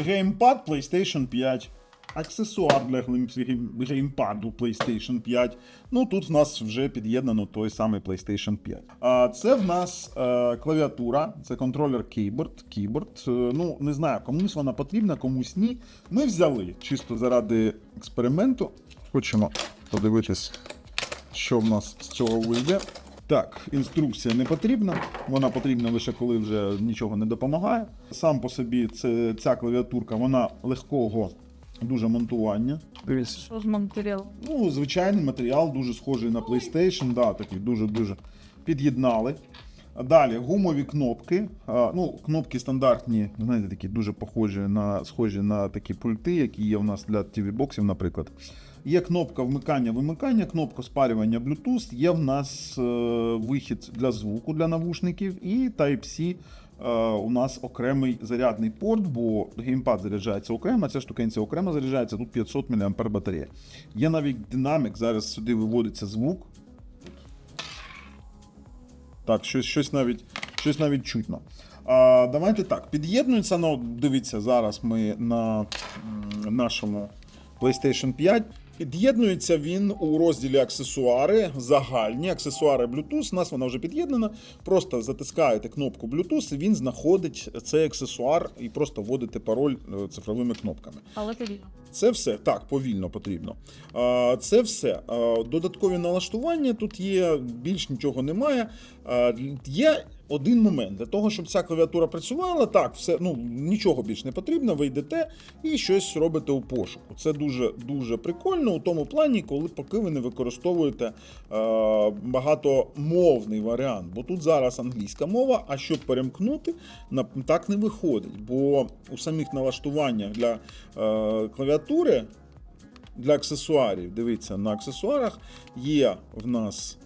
Геймпад PlayStation 5. Аксесуар для гейм- геймпаду PlayStation 5. Ну тут в нас вже під'єднано той самий PlayStation 5. А це в нас е, клавіатура, це контролер keyboard. keyboard. Е, ну не знаю, комусь вона потрібна, комусь ні. Ми взяли чисто заради експерименту. Хочемо подивитись, що в нас з цього вийде. Так, інструкція не потрібна. Вона потрібна лише коли вже нічого не допомагає. Сам по собі це, ця клавіатурка, вона легкого дуже монтування. Дивіться. Що з матеріалом? Ну, звичайний матеріал, дуже схожий на PlayStation, да, такий дуже-дуже під'єднали. Далі гумові кнопки. Ну, кнопки стандартні, знаєте, такі дуже похожі на, схожі на такі пульти, які є у нас для TV-боксів, наприклад. Є кнопка вмикання-вимикання, кнопка спарювання Bluetooth, є в нас е, вихід для звуку для навушників і Type-C. Е, у нас окремий зарядний порт, бо геймпад заряджається окремо, ця штукенця окремо заряджається, тут 500 мА батарея. Є навіть динамік, зараз сюди виводиться звук. Так, щось, щось, навіть, щось навіть чутно. А, давайте так, під'єднується, ну, дивіться, зараз ми на м, нашому PlayStation 5. Під'єднується він у розділі аксесуари, загальні аксесуари Bluetooth. У нас вона вже під'єднана. Просто затискаєте кнопку Bluetooth, і він знаходить цей аксесуар і просто вводите пароль е, цифровими кнопками. Але повільно. Це все так, повільно потрібно. Це все. Додаткові налаштування тут є, більш нічого немає. Є один момент для того, щоб ця клавіатура працювала. Так, все ну нічого більш не потрібно. Ви йдете і щось робите у пошуку. Це дуже дуже прикольно у тому плані, коли поки ви не використовуєте е, багатомовний варіант. Бо тут зараз англійська мова, а щоб перемкнути, так не виходить. Бо у самих налаштуваннях для е, клавіатури. Для аксесуарів, дивіться, на аксесуарах є в нас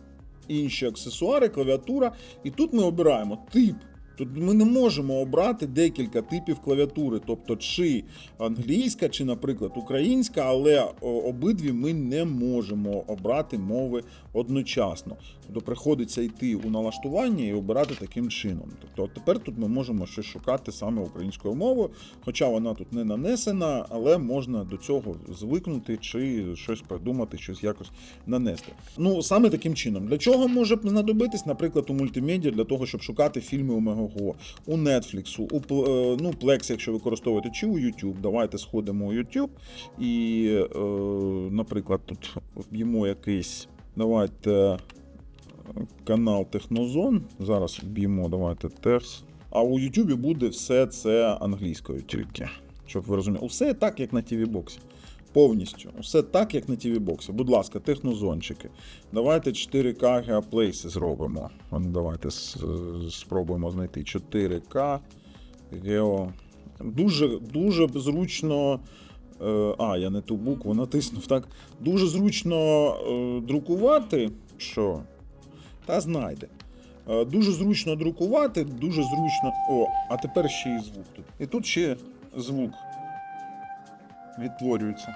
інші аксесуари, клавіатура, і тут ми обираємо тип. Тут ми не можемо обрати декілька типів клавіатури, тобто чи англійська, чи, наприклад, українська, але обидві ми не можемо обрати мови одночасно. Тобто приходиться йти у налаштування і обирати таким чином. Тобто тепер тут ми можемо щось шукати саме українською мовою, хоча вона тут не нанесена, але можна до цього звикнути чи щось придумати, щось якось нанести. Ну саме таким чином. Для чого може знадобитись, наприклад, у мультимедіа для того, щоб шукати фільми у Мегого, у Netflix, у е, ну, Plex, якщо використовуєте, чи у YouTube. Давайте сходимо у YouTube і, е, наприклад, тут вб'ємо якийсь. Давайте канал Технозон. Зараз вб'ємо, давайте Техс. А у YouTube буде все це англійською тільки. Щоб ви розуміли. Усе так, як на TV боксі. Повністю. Усе так, як на TV боксі. Будь ласка, технозончики. Давайте 4К Geoplace зробимо. Давайте спробуємо знайти 4К Geo. Дуже, дуже зручно. е, А, я не ту букву натиснув. Так. Дуже зручно е, друкувати. Що? Та знайде. Е, Дуже зручно друкувати, дуже зручно. О, а тепер ще і звук тут. І тут ще звук відтворюється.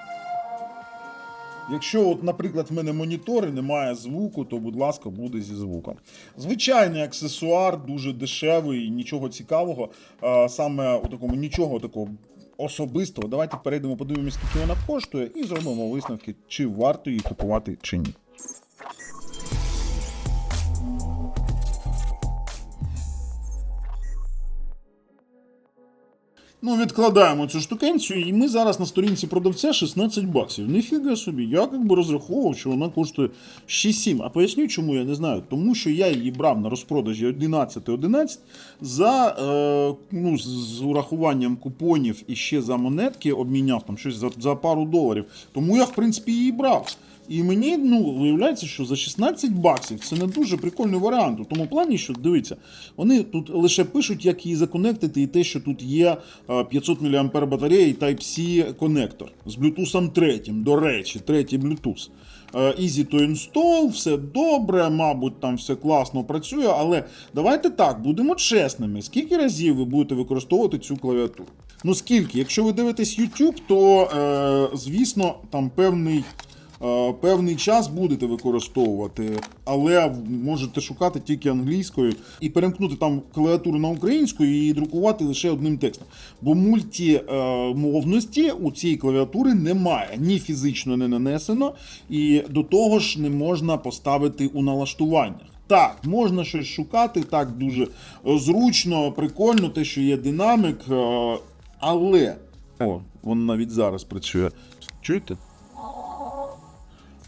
Якщо, от, наприклад, в мене монітори немає звуку, то, будь ласка, буде зі звуком. Звичайний аксесуар, дуже дешевий, нічого цікавого. Саме у такому нічого такого особистого. Давайте перейдемо, подивимося, скільки вона коштує, і зробимо висновки, чи варто її купувати, чи ні. Ну, відкладаємо цю штукенцію, і ми зараз на сторінці продавця 16 баксів. Ніфіга собі, я як би розраховував, що вона коштує 6-7. А поясню, чому я не знаю. Тому що я її брав на розпродажі 11.11 за е, ну, з урахуванням купонів і ще за монетки обміняв там щось за, за пару доларів. Тому я, в принципі, її брав. І мені ну, виявляється, що за 16 баксів це не дуже прикольний варіант. У тому плані, що дивіться, вони тут лише пишуть, як її законектити, і те, що тут є е, 500 мА батарея і Type-C конектор з Bluetooth 3. До речі, третій Bluetooth. Easy to install, все добре, мабуть, там все класно працює, але давайте так, будемо чесними. Скільки разів ви будете використовувати цю клавіатуру? Ну скільки? Якщо ви дивитесь YouTube, то е, звісно, там певний певний час будете використовувати, але можете шукати тільки англійською і перемкнути там клавіатуру на українську і друкувати лише одним текстом. Бо мультимовності у цієї клавіатури немає, ні фізично не нанесено, і до того ж не можна поставити у налаштуваннях. Так, можна щось шукати, так дуже е, зручно, прикольно, те, що є динамик, е, але. О, він навіть зараз працює. Чуєте?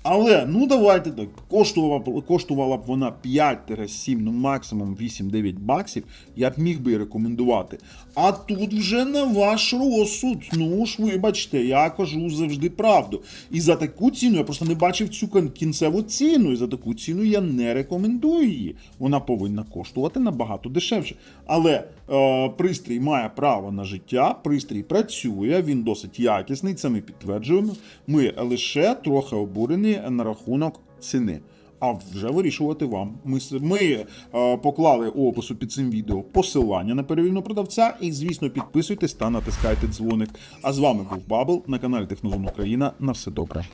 Але ну давайте так. Коштувала, коштувала б вона 5-7, ну максимум 8-9 баксів. Я б міг би і рекомендувати. А тут вже на ваш розсуд. Ну ж вибачте, я кажу завжди правду. І за таку ціну я просто не бачив цю кінцеву ціну. І за таку ціну я не рекомендую її. Вона повинна коштувати набагато дешевше. Але е, пристрій має право на життя, пристрій працює, він досить якісний, це ми підтверджуємо. Ми лише трохи обурені на рахунок ціни. А вже вирішувати вам. Ми, ми е, поклали у опису під цим відео посилання на перевірну продавця. І, звісно, підписуйтесь та натискайте дзвоник. А з вами був Бабл на каналі Технозон Україна. На все добре.